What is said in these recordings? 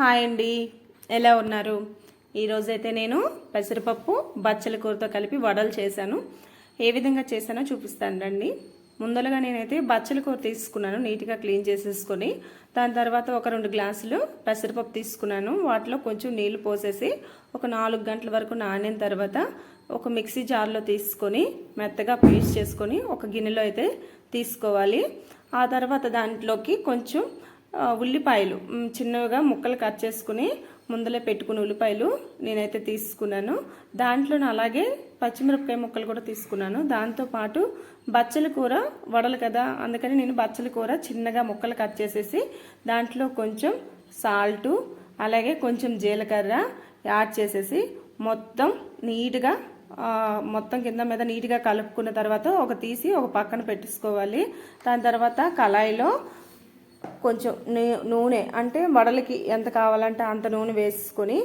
Hi అండి. ఎలా ఉన్నారు? ఈరోజైతే నేను పెసరపప్పు బచ్చల కూరతో కలిపి వడలు చేశాను. ఏ విధంగా చేశానో చూపిస్తాను రండి. ముందలుగా నేనైతే బచ్చల కూర తీసుకున్నాను నీట్గా క్లీన్ చేసేసుకొని. దాని తర్వాత ఒక రెండు గ్లాసులు పెసరపప్పు తీసుకున్నాను. వాటిలో కొంచెం నీళ్ళు పోసేసి ఒక నాలుగు గంటల వరకు నానిన తర్వాత ఒక మిక్సీ జార్లో తీసుకొని మెత్తగా పేస్ట్ చేసుకొని ఒక గిన్నెలో అయితే తీసుకోవాలి. ఆ తర్వాత దాంట్లోకి కొంచెం ఉల్లిపాయలు. చిన్నగా ముక్కలు కట్ చేసుకుని ముందలే పెట్టుకుని ఉల్లిపాయలు నేనైతే తీసుకున్నాను. దాంట్లో అలాగే పచ్చిమిరపకాయ ముక్కలు కూడా తీసుకున్నాను. దాంతోపాటు బచ్చల కూర వడలు కదా అందుకని నేను బచ్చల కూర చిన్నగా ముక్కలు కట్ చేసేసి దాంట్లో కొంచెం సాల్టు అలాగే కొంచెం జీలకర్ర యాడ్ చేసేసి మొత్తం నీట్గా మొత్తం కింద మీద నీట్గా కలుపుకున్న తర్వాత ఒక తీసి ఒక పక్కన పెట్టేసుకోవాలి. దాని తర్వాత కళాయిలో కొంచెం నే- నూనె అంటే వడలకి ఎంత కావాలంటే అంత నూనె వేసుకొని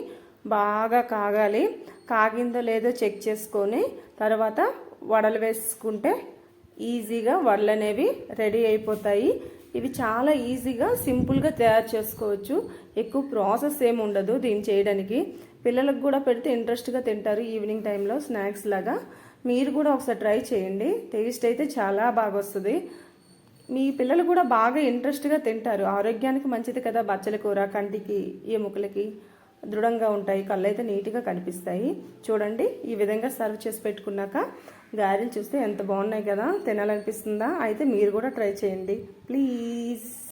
బాగా కాగాలి. కాగిందో లేదో చెక్ చేసుకొని తర్వాత వడలు వేసుకుంటే ఈజీగా వడలు అనేవి రెడీ అయిపోతాయి. ఇవి చాలా ఈజీగా సింపుల్గా తయారు చేసుకోవచ్చు. ఎక్కువ ప్రాసెస్ ఏమి ఉండదు దీన్ని చేయడానికి. పిల్లలకు కూడా పెడితే ఇంట్రెస్ట్గా తింటారు ఈవినింగ్ టైంలో స్నాక్స్ లాగా. మీరు కూడా ఒకసారి ట్రై చేయండి. టేస్ట్ అయితే చాలా బాగా వస్తుంది మీ పిల్లలు కూడా బాగా ఇంట్రెస్ట్గా తింటారు. ఆరోగ్యానికి మంచిది కదా బచ్చల కూర కంటికి ఎముకలకి దృఢంగా ఉంటాయి. కళ్ళు అయితే నీట్గా కనిపిస్తాయి. చూడండి ఈ విధంగా సర్వ్ చేసి పెట్టుకున్నాక గారెలు చూస్తే ఎంత బాగున్నాయి కదా. తినాలనిపిస్తుందా? అయితే మీరు కూడా ట్రై చేయండి. ప్లీజ్